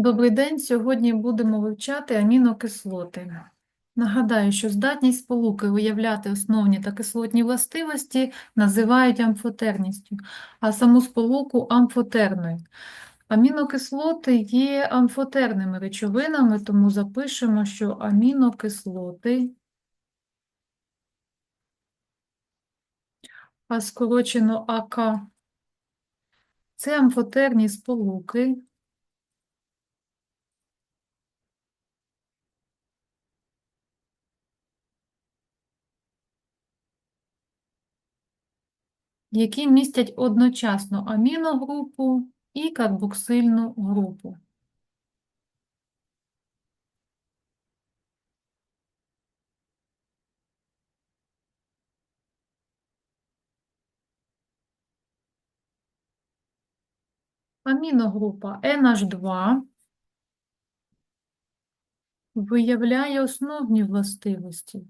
Добрий день. Сьогодні будемо вивчати амінокислоти. Нагадаю, що здатність сполуки виявляти основні та кислотні властивості називають амфотерністю, а саму сполуку амфотерною. Амінокислоти є амфотерними речовинами, тому запишемо, що амінокислоти, а скорочено АК, це амфотерні сполуки. Які містять одночасно аміногрупу і карбоксильну групу. Аміногрупа NH2 виявляє основні властивості.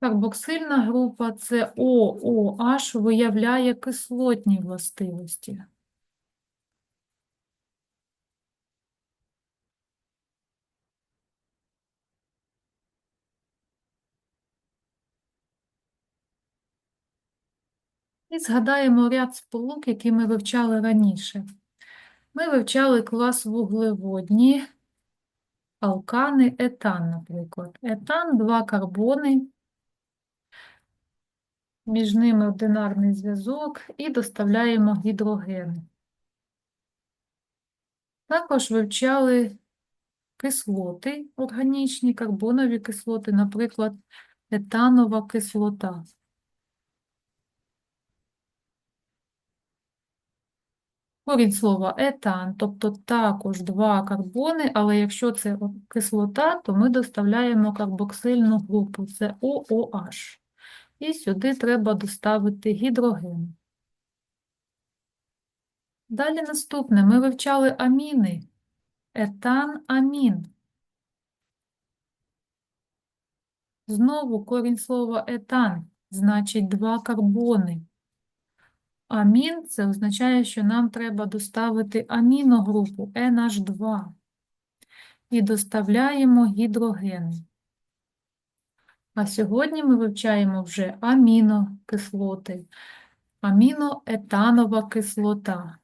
Карбоксильна група це ООH виявляє кислотні властивості. І згадаємо ряд сполук, які ми вивчали раніше. Ми вивчали клас вуглеводні, алкани, етан, наприклад. Етан, два карбони, між ними одинарний зв'язок і доставляємо гідрогени. Також вивчали кислоти органічні, карбонові кислоти, наприклад, етанова кислота. Корінь слова етан, тобто також два карбони, але якщо це кислота, то ми доставляємо карбоксильну групу, це ООH. І сюди треба доставити гідроген. Далі наступне ми вивчали аміни. Етан, амін. Знову корінь слова етан значить два карбони. Амін це означає, що нам треба доставити аміногрупу NH2 і доставляємо гідрогени. А сьогодні ми вивчаємо вже амінокислоти, аміноетанова кислота.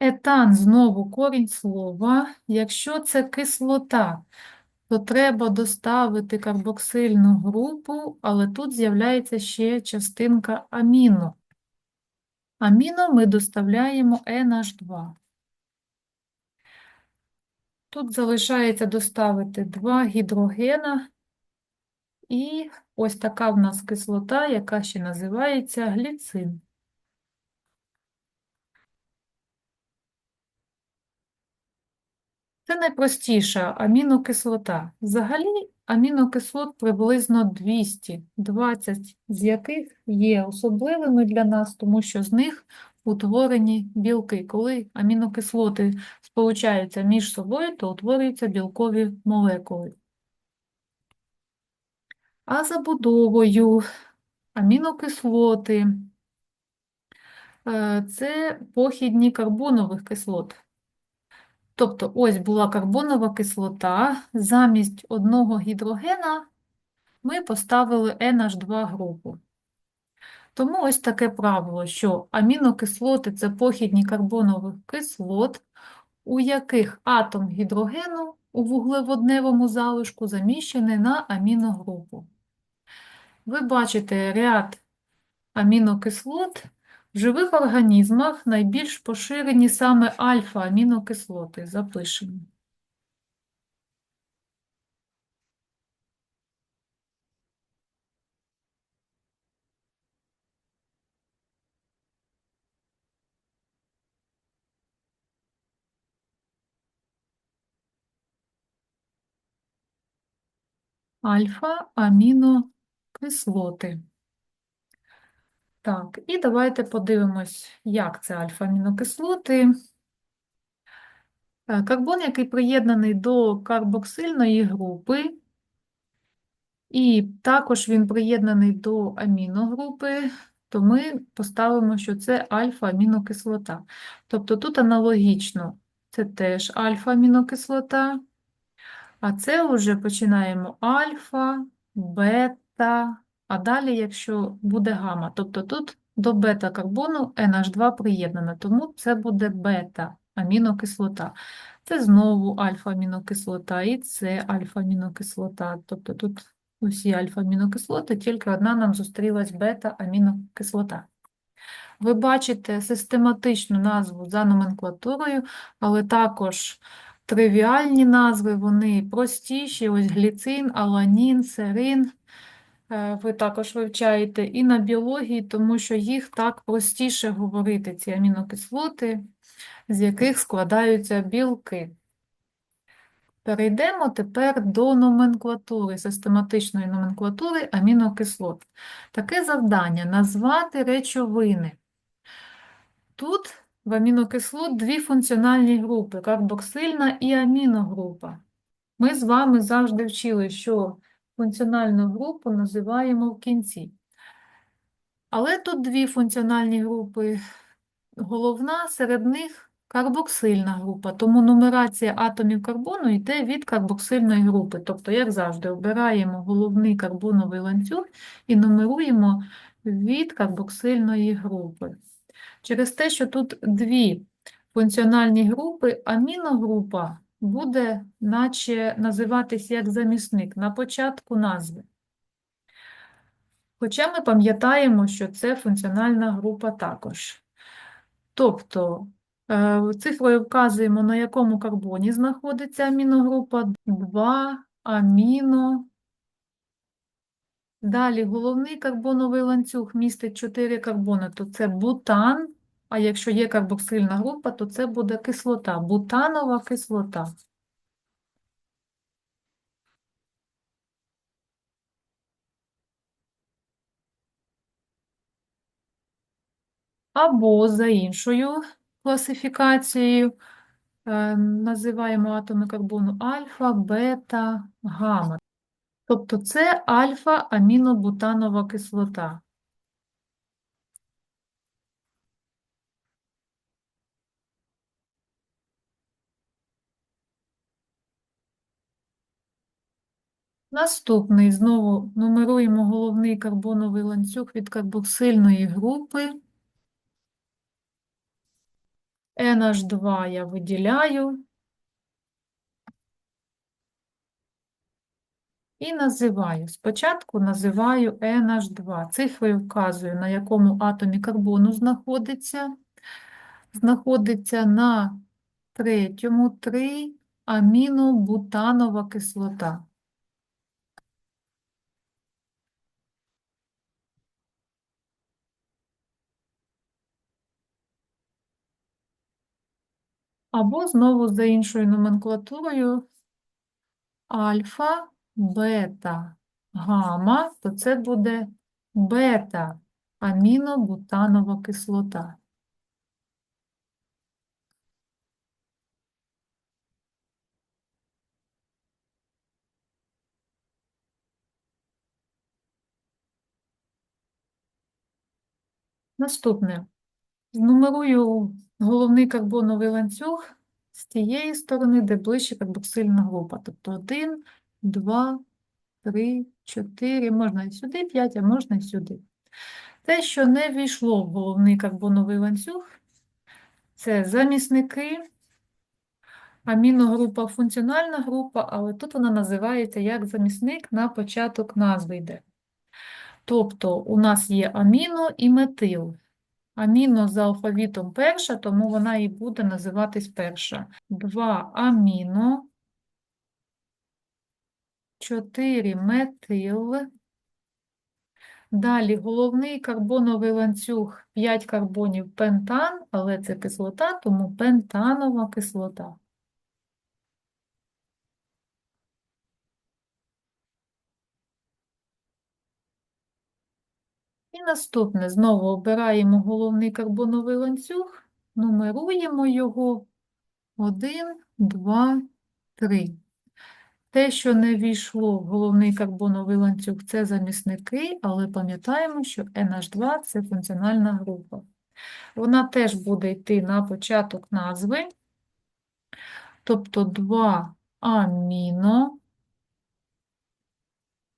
Етан знову корінь слова. Якщо це кислота, то треба доставити карбоксильну групу, але тут з'являється ще частинка аміно. Аміно ми доставляємо NH2. Тут залишається доставити два гідрогена, і ось така в нас кислота, яка ще називається гліцин. Це найпростіша амінокислота. Взагалі амінокислот приблизно 200, 20 з яких є особливими для нас, тому що з них утворені білки. Коли амінокислоти сполучаються між собою, то утворюються білкові молекули. А забудовою амінокислоти е, це похідні карбонових кислот. Тобто, ось була карбонова кислота, замість одного гідрогена ми поставили NH2 групу. Тому ось таке правило, що амінокислоти це похідні карбонових кислот, у яких атом гідрогену у вуглеводневому залишку заміщений на аміногрупу. Ви бачите ряд амінокислот. В живих організмах найбільш поширені саме альфа-амінокислоти. Запишемо. Альфа-амінокислоти. Так, і давайте подивимось, як це альфа-амінокислоти. Е, Карбон, який приєднаний до карбоксильної групи, і також він приєднаний до аміногрупи, то ми поставимо, що це альфа-амінокислота. Тобто тут аналогічно, це теж альфа-амінокислота, а це вже починаємо альфа, бета, а далі, якщо буде гамма, тобто тут до бета-карбону NH2 приєднано, тому це буде бета-амінокислота. Це знову альфа-амінокислота і це альфа-амінокислота. Тобто тут усі альфа-амінокислоти, тільки одна нам зустрілась бета-амінокислота. Ви бачите систематичну назву за номенклатурою, але також тривіальні назви, вони простіші, ось гліцин, аланін, серин. Е, Ви також вивчаєте і на біології, тому що їх так простіше говорити, ці амінокислоти, з яких складаються білки. Перейдемо тепер до номенклатури, систематичної номенклатури амінокислот. Таке завдання – назвати речовини. Тут в амінокислот дві функціональні групи – карбоксильна і аміногрупа. Ми з вами завжди вчили, що функціональну групу називаємо в кінці. Але тут дві функціональні групи. Головна серед них карбоксильна група, тому нумерація атомів карбону йде від карбоксильної групи. Тобто, як завжди, обираємо головний карбоновий ланцюг і нумеруємо від карбоксильної групи. Через те, що тут дві функціональні групи, аміногрупа буде наче називатись як замісник на початку назви. Хоча ми пам'ятаємо, що це функціональна група також. Тобто е, цифрою вказуємо, на якому карбоні знаходиться аміногрупа 2 аміно. Далі головний карбоновий ланцюг містить 4 карбони, то це бутан, а якщо є карбоксильна група, то це буде кислота, бутанова кислота. Або за іншою класифікацією е, називаємо атоми карбону альфа, бета, гамма. Тобто це альфа-амінобутанова кислота. Наступний знову нумеруємо головний карбоновий ланцюг від карбоксильної групи. NH2 я виділяю. І називаю. Спочатку називаю NH2. Цифрою вказую, на якому атомі карбону знаходиться. Знаходиться на третьому 3 амінобутанова кислота. Або знову за іншою номенклатурою альфа, бета, гамма, то це буде бета амінобутанова кислота. Наступне. Знумерую головний карбоновий ланцюг з тієї сторони, де ближче карбоксильна група. Тобто 1, 2, 3, 4, можна і сюди 5, а можна і сюди. Те, що не війшло в головний карбоновий ланцюг, це замісники, аміногрупа функціональна група, але тут вона називається як замісник на початок назви йде. Тобто у нас є аміно і метил. Аміно за алфавітом перша, тому вона і буде називатись перша. 2 аміно, 4 метил. Далі головний карбоновий ланцюг 5 карбонів пентан, але це кислота, тому пентанова кислота. Наступне, знову обираємо головний карбоновий ланцюг, нумеруємо його 1, 2, 3. Те, що не війшло в головний карбоновий ланцюг, це замісники, але пам'ятаємо, що NH2 – це функціональна група. Вона теж буде йти на початок назви, тобто 2 аміно,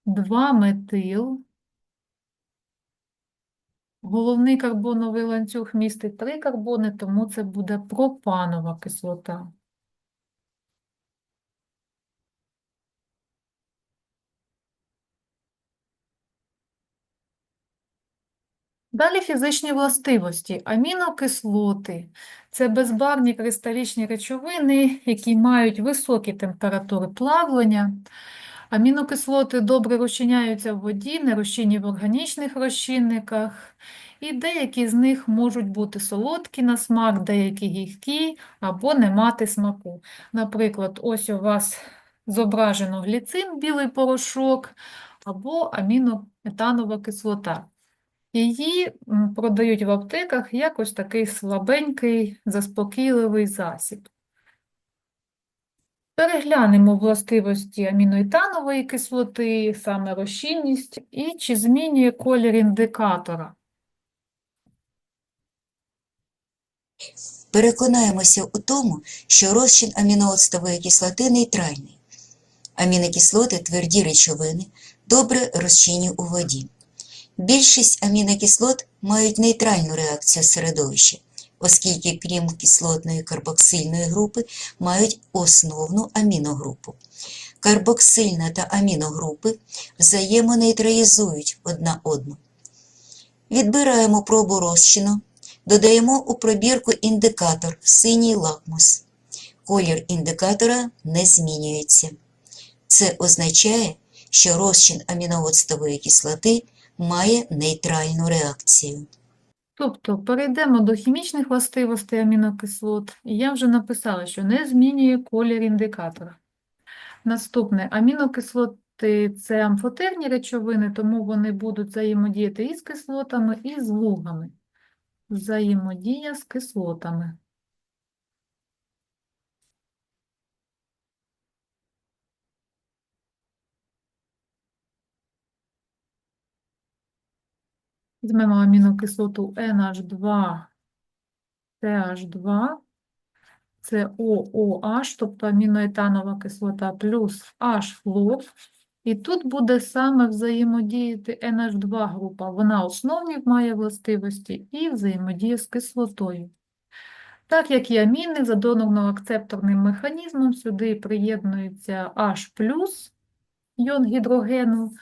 2 метил. Головний карбоновий ланцюг містить 3 карбони, тому це буде пропанова кислота. Далі фізичні властивості. Амінокислоти – це безбарвні кристалічні речовини, які мають високі температури плавлення. Амінокислоти добре розчиняються в воді, не розчинні в органічних розчинниках, і деякі з них можуть бути солодкі на смак, деякі гіркі або не мати смаку. Наприклад, ось у вас зображено гліцин, білий порошок, або амінометанова кислота. Її продають в аптеках як ось такий слабенький, заспокійливий засіб. Переглянемо властивості аміноетанової кислоти, саме розчинність, і чи змінює колір індикатора. Переконаємося у тому, що розчин амінооцтової кислоти нейтральний. Амінокислоти – тверді речовини, добре розчинні у воді. Більшість амінокислот мають нейтральну реакцію середовища, оскільки крім кислотної карбоксильної групи мають основну аміногрупу. Карбоксильна та аміногрупи взаємонейтралізують одна одну. Відбираємо пробу розчину, додаємо у пробірку індикатор синій лакмус. Колір індикатора не змінюється. Це означає, що розчин амінооцтової кислоти має нейтральну реакцію. Тобто перейдемо до хімічних властивостей амінокислот. І я вже написала, що не змінює колір індикатора. Наступне, амінокислоти – це амфотерні речовини, тому вони будуть взаємодіяти і з кислотами, і з лугами. Взаємодія з кислотами. Візьмемо амінокислоту NH2, CH2, це OOH, тобто аміноетанова кислота плюс H-флор. І тут буде саме взаємодіяти NH2 група. Вона основні має властивості і взаємодіє з кислотою. Так як і аміни за донорно-акцепторним механізмом сюди приєднується H+, іон гідрогену,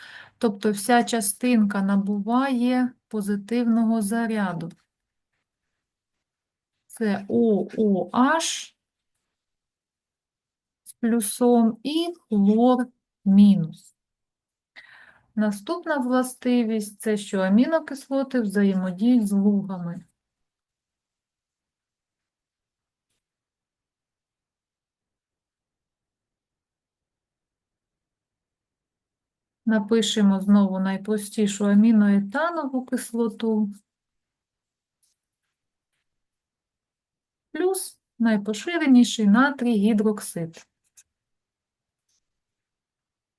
тобто вся частинка набуває позитивного заряду. Це OOH з плюсом і хлор мінус. Наступна властивість – це що амінокислоти взаємодіють з лугами. Напишемо знову найпростішу аміноетанову кислоту плюс найпоширеніший натрій гідроксид.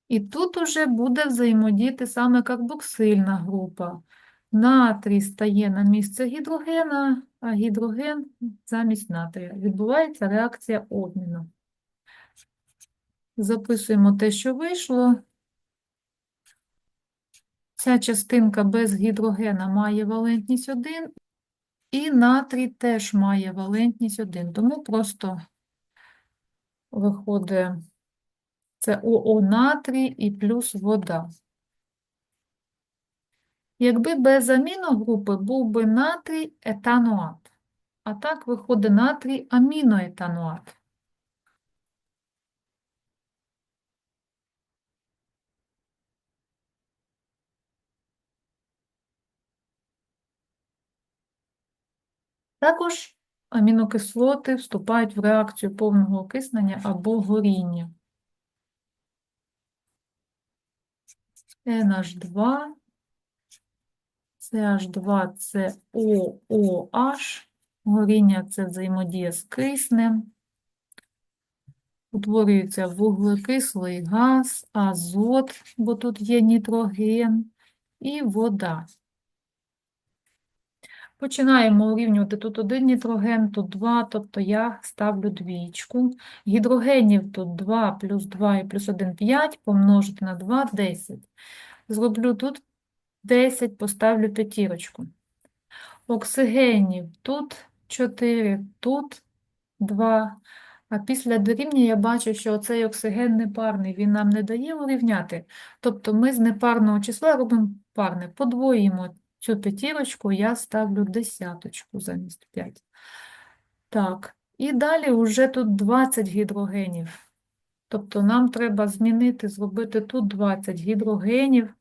І тут уже буде взаємодіяти саме карбоксильна група. Натрій стає на місце гідрогена, а гідроген замість натрія. Відбувається реакція обміну. Записуємо те, що вийшло. Ця частинка без гідрогена має валентність 1, і натрій теж має валентність 1, тому просто виходить це ОО натрій і плюс вода. Якби без аміногрупи був би натрій етануат, а так виходить натрій аміноетануат. Також амінокислоти вступають в реакцію повного окиснення або горіння. NH2, CH2 це OOH, горіння це взаємодія з киснем. Утворюється вуглекислий газ, азот, бо тут є нітроген, і вода. Починаємо урівнювати тут один нітроген, тут два, тобто я ставлю двічку. Гідрогенів тут 2 плюс 2 і плюс 1 – 5, помножити на 2 – 10. Зроблю тут 10, поставлю п'ятірочку. Оксигенів тут 4, тут 2. А після дорівняння я бачу, що цей оксиген непарний, він нам не дає урівняти. Тобто ми з непарного числа робимо парне, подвоїмо цю п'ятірочку, я ставлю десяточку замість 5. Так, і далі вже тут 20 гідрогенів. Тобто нам треба змінити, зробити тут 20 гідрогенів.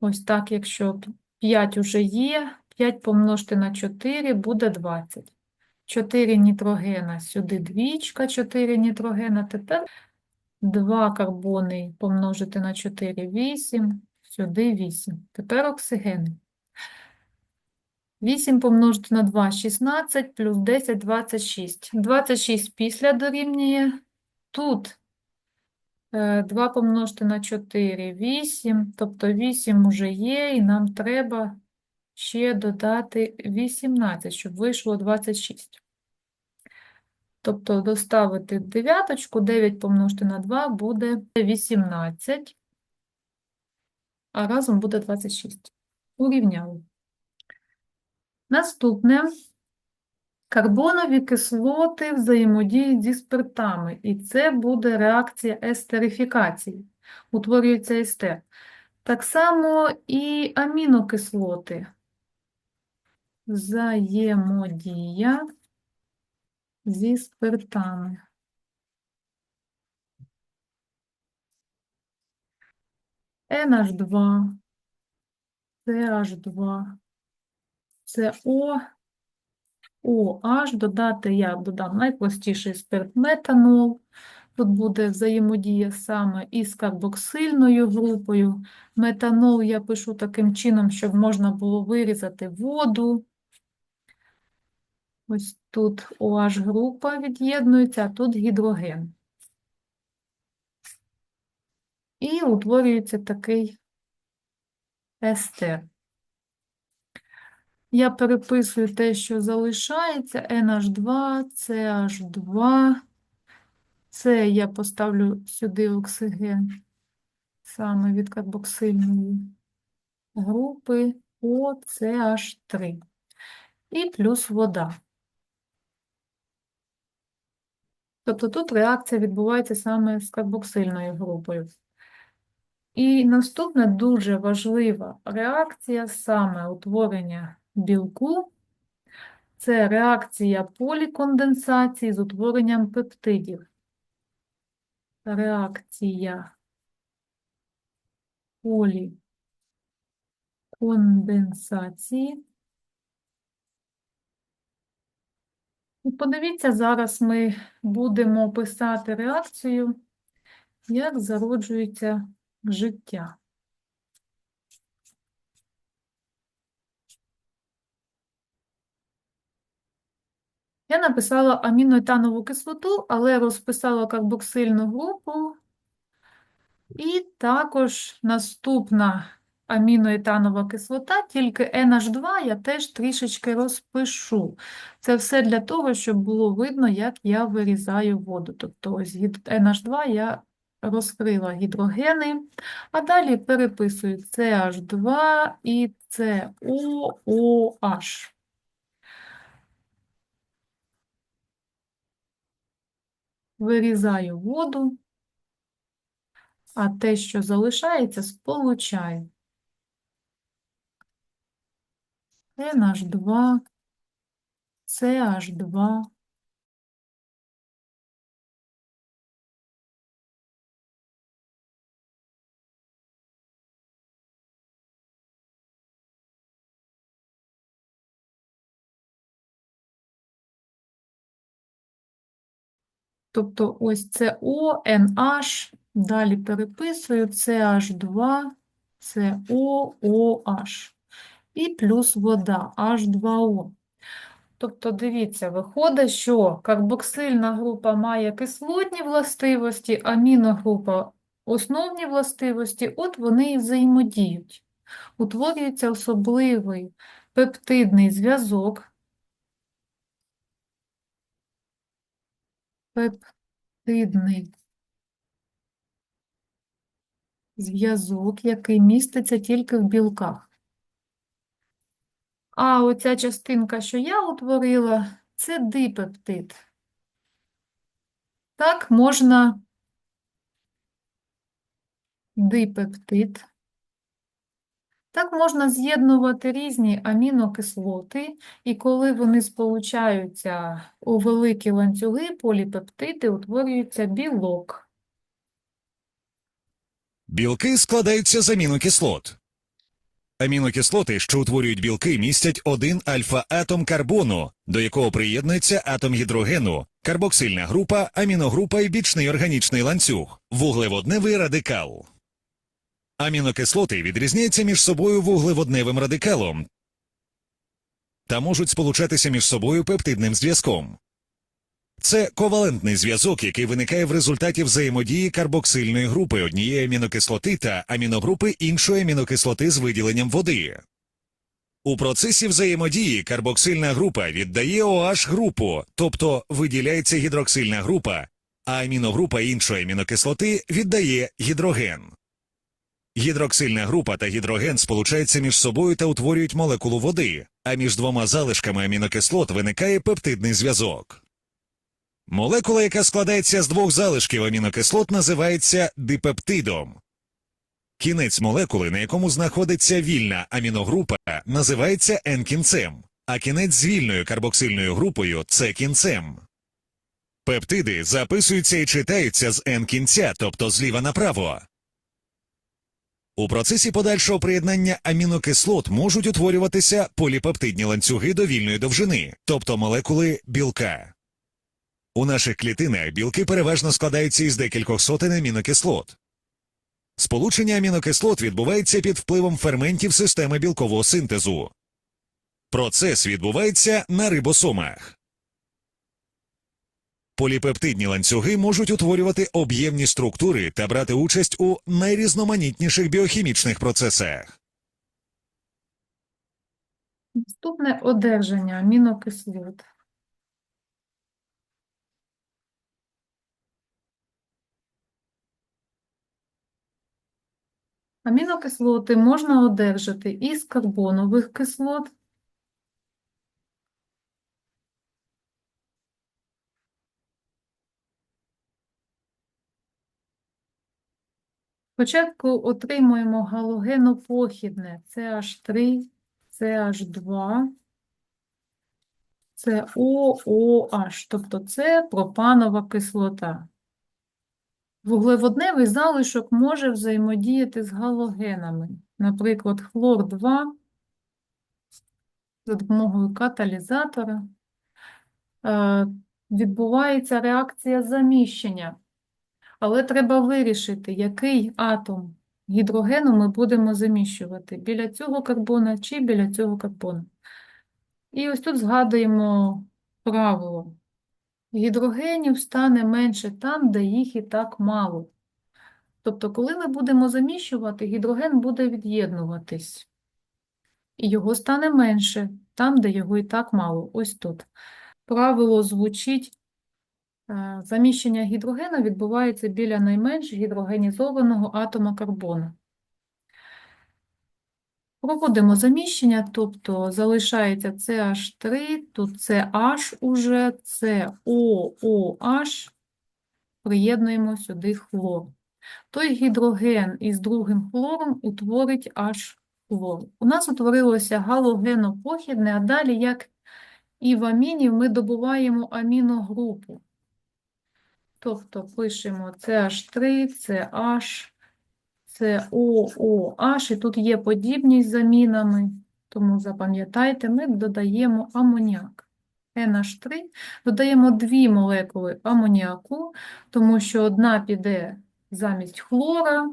Ось так, якщо 5 уже є, 5 помножити на 4 буде 20. 4 нітрогена, сюди двічка, 4 нітрогена, тепер 2 карбони помножити на 4, 8, сюди 8. Тепер оксигени. 8 помножити на 2, 16, плюс 10, 26. 26 після дорівнює. Тут 2 помножити на 4, 8, тобто 8 уже є, і нам треба ще додати 18, щоб вийшло 26. Тобто доставити дев'яточку, 9 помножити на 2 буде 18, а разом буде 26. Урівняли. Наступне. Карбонові кислоти взаємодіють зі спиртами, і це буде реакція естерифікації. Утворюється естер. Так само і амінокислоти. Взаємодія зі спиртами. NH2, CH2, CO, OH, додати я додам найпростіший спирт метанол. Тут буде взаємодія саме із карбоксильною групою. Метанол я пишу таким чином, щоб можна було вирізати воду. Ось тут OH група від'єднується, а тут гідроген. І утворюється такий естер. Я переписую те, що залишається, NH2, CH2. Це я поставлю сюди оксиген саме від карбоксильної групи OCH3. І плюс вода. Тобто тут реакція відбувається саме з карбоксильною групою. І наступна дуже важлива реакція саме утворення білку. Це реакція поліконденсації з утворенням пептидів. Реакція поліконденсації. Подивіться, зараз ми будемо писати реакцію, як зароджується життя. Я написала аміноетанову кислоту, але розписала карбоксильну групу. І також наступна аміноетанова кислота, тільки NH2 я теж трішечки розпишу. Це все для того, щоб було видно, як я вирізаю воду. Тобто ось гід- NH2 я розкрила гідрогени, а далі переписую CH2 і COOH. Вирізаю воду, а те, що залишається, сполучаю. NH2, CH2. Тобто ось це O, NH, далі переписую CH2, це OOH. І плюс вода H2O. Тобто, дивіться, виходить, що карбоксильна група має кислотні властивості, аміногрупа основні властивості, от вони і взаємодіють. Утворюється особливий пептидний зв'язок. Пептидний зв'язок, який міститься тільки в білках. А оця частинка, що я утворила, це дипептид. Так, можна дипептид. Так можна з'єднувати різні амінокислоти, і коли вони сполучаються у великі ланцюги, поліпептиди, утворюється білок. Білки складаються з амінокислот. Амінокислоти, що утворюють білки, містять один альфа-атом карбону, до якого приєднується атом гідрогену, карбоксильна група, аміногрупа і бічний органічний ланцюг, вуглеводневий радикал. Амінокислоти відрізняються між собою вуглеводневим радикалом та можуть сполучатися між собою пептидним зв'язком. Це ковалентний зв'язок, який виникає в результаті взаємодії карбоксильної групи однієї амінокислоти та аміногрупи іншої амінокислоти з виділенням води. У процесі взаємодії карбоксильна група віддає OH групу, тобто виділяється гідроксильна група, а аміногрупа іншої амінокислоти віддає гідроген. Гідроксильна група та гідроген сполучаються між собою та утворюють молекулу води, а між двома залишками амінокислот виникає пептидний зв'язок. Молекула, яка складається з двох залишків амінокислот, називається дипептидом. Кінець молекули, на якому знаходиться вільна аміногрупа, називається N-кінцем, а кінець з вільною карбоксильною групою це кінцем. Пептиди записуються і читаються з N-кінця, тобто зліва направо. У процесі подальшого приєднання амінокислот можуть утворюватися поліпептидні ланцюги до вільної довжини, тобто молекули білка. У наших клітинах білки переважно складаються із декількох сотень амінокислот. Сполучення амінокислот відбувається під впливом ферментів системи білкового синтезу. Процес відбувається на рибосомах. Поліпептидні ланцюги можуть утворювати об'ємні структури та брати участь у найрізноманітніших біохімічних процесах. Наступне одержання амінокислот. Амінокислоти можна одержати із карбонових кислот, Спочатку отримуємо галогенопохідне CH3, CH2, це OOH, тобто це пропанова кислота. Вуглеводневий залишок може взаємодіяти з галогенами. Наприклад, хлор-2 за допомогою каталізатора е, відбувається реакція заміщення. Але треба вирішити, який атом гідрогену ми будемо заміщувати біля цього карбона чи біля цього карбона. І ось тут згадуємо правило. Гідрогенів стане менше там, де їх і так мало. Тобто, коли ми будемо заміщувати, гідроген буде від'єднуватись. І його стане менше там, де його і так мало. Ось тут. Правило звучить. Е, Заміщення гідрогену відбувається біля найменш гідрогенізованого атома карбону. Проводимо заміщення, тобто залишається CH3, тут CH уже, COOH, приєднуємо сюди хлор. Той гідроген із другим хлором утворить H хлор. У нас утворилося галогенопохідне, а далі, як і в амінів, ми добуваємо аміногрупу. Тобто пишемо CH3, CH, COOH, і тут є подібність з амінами, тому запам'ятайте, ми додаємо амоніак. NH3, додаємо дві молекули амоніаку, тому що одна піде замість хлора,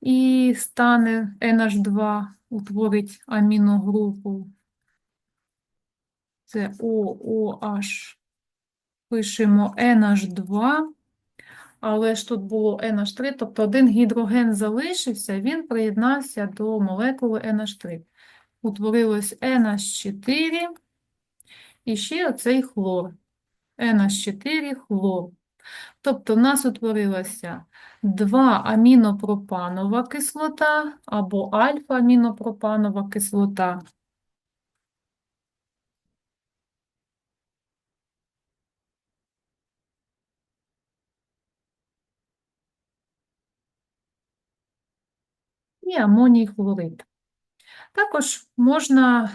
і стане NH2, утворить аміногрупу. Це OOH. Пишемо NH2, але ж тут було NH3, тобто один гідроген залишився, він приєднався до молекули NH3. Утворилось NH4 і ще оцей хлор. NH4 хлор. Тобто в нас утворилася 2 амінопропанова кислота або альфа-амінопропанова кислота. І амоній хлорид. Також можна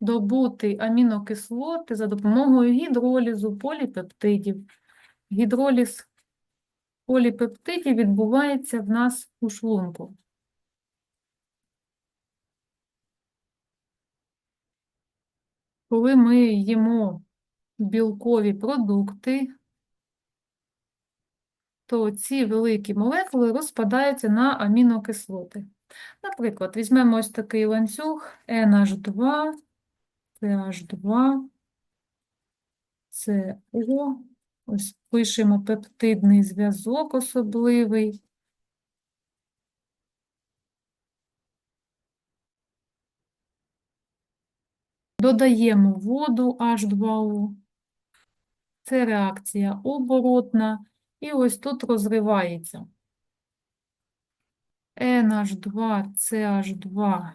добути амінокислоти за допомогою гідролізу поліпептидів. Гідроліз поліпептидів відбувається в нас у шлунку. Коли ми їмо білкові продукти, то ці великі молекули розпадаються на амінокислоти. Наприклад, візьмемо ось такий ланцюг NH2, CH2, CO, ось пишемо пептидний зв'язок особливий. Додаємо воду H2O. Це реакція оборотна. І ось тут розривається. NH2, CH2.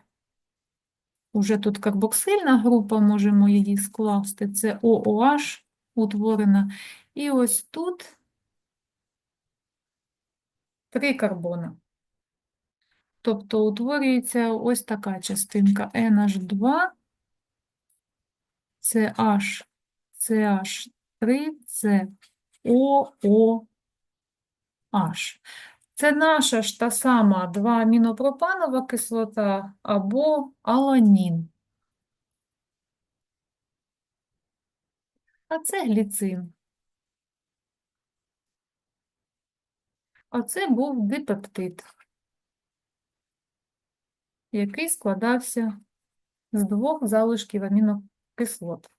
Уже тут карбоксильна група, можемо її скласти. Це OOH утворена. І ось тут три карбона. Тобто утворюється ось така частинка NH2, CH, CH3, це OOH. Це наша ж та сама 2-амінопропанова кислота або аланін. А це гліцин. А це був дипептид, який складався з двох залишків амінокислот.